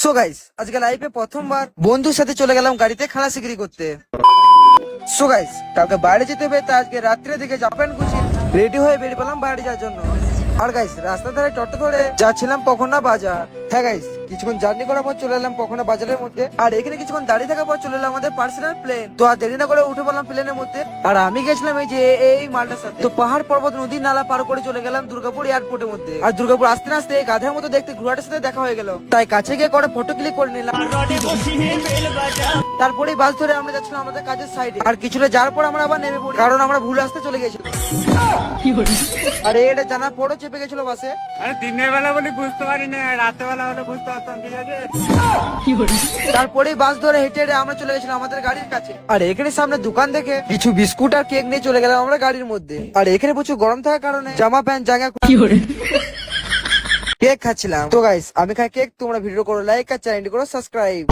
So guys আজকে লাইফে প্রথমবার বন্ধুর সাথে চলে গেলাম গাড়িতে খালা সিগরি করতে। সো গাইস কালকে বাইরে যেতে হবে, তাই আজকে রাত্রে দিকে জাপান গুছি রেডি হয়ে বেরিয়ে পেলাম বাইরে যাওয়ার জন্য। আর গাইস রাস্তা ধারে টটো ধরে যাচ্ছিলাম পখনা বাজার। হ্যাঁ গাইস কিছুক্ষণ জার্নি করার পর চলে এলাম পখনা বাজারের মধ্যে। আর এখানে কিছুক্ষণ দাঁড়িয়ে থাকার পর চলে এলাম আমাদের পার্সোনাল প্লেন তো আর দেরি না করে উঠে পড়লাম প্লেনের মধ্যে। আর আমি গেছিলাম এই যে এই মালটার সাথে। তো পাহাড় পর্বত নদী নালা পার করে চলে গেলাম দুর্গাপুর এয়ারপোর্টের মধ্যে। আর দুর্গাপুর আসতে আসতে গাধার মতো দেখতে ঘোড়াটার সাথে দেখা হয়ে গেল। তাই কাছে গিয়ে করে ফটো ক্লিক করে নিলাম। তারপরে বাস ধরে আমরা যাচ্ছিলাম আমাদের কাজের সাইডে আর কিছুটা যাওয়ার পর আমরা আবার নেমে পড়ি। কারণ আমরা ভুল আসতে চলে গেছিলাম। আর এটা জানার পরও চেপে গেছিল বাসে আরে দিনের বেলা বলে বুঝতে পারি না রাতের বেলা হলে বুঝতে পারতাম ঠিক আছে? তারপরে বাস ধরে হেঁটে হেঁটে আমরা চলে গেছিলাম আমাদের গাড়ির কাছে। আর এখানে সামনে দোকান দেখে কিছু বিস্কুট আর কেক নিয়ে চলে গেলাম আমরা গাড়ির মধ্যে। আর এখানে প্রচুর গরম থাকার কারণে জামা প্যান্ট জায়গা কেক খাচ্ছিলাম। তো গাইস আমি খাই কেক তোমরা ভিডিও করো লাইক আর চ্যানেলটি করো সাবস্ক্রাইব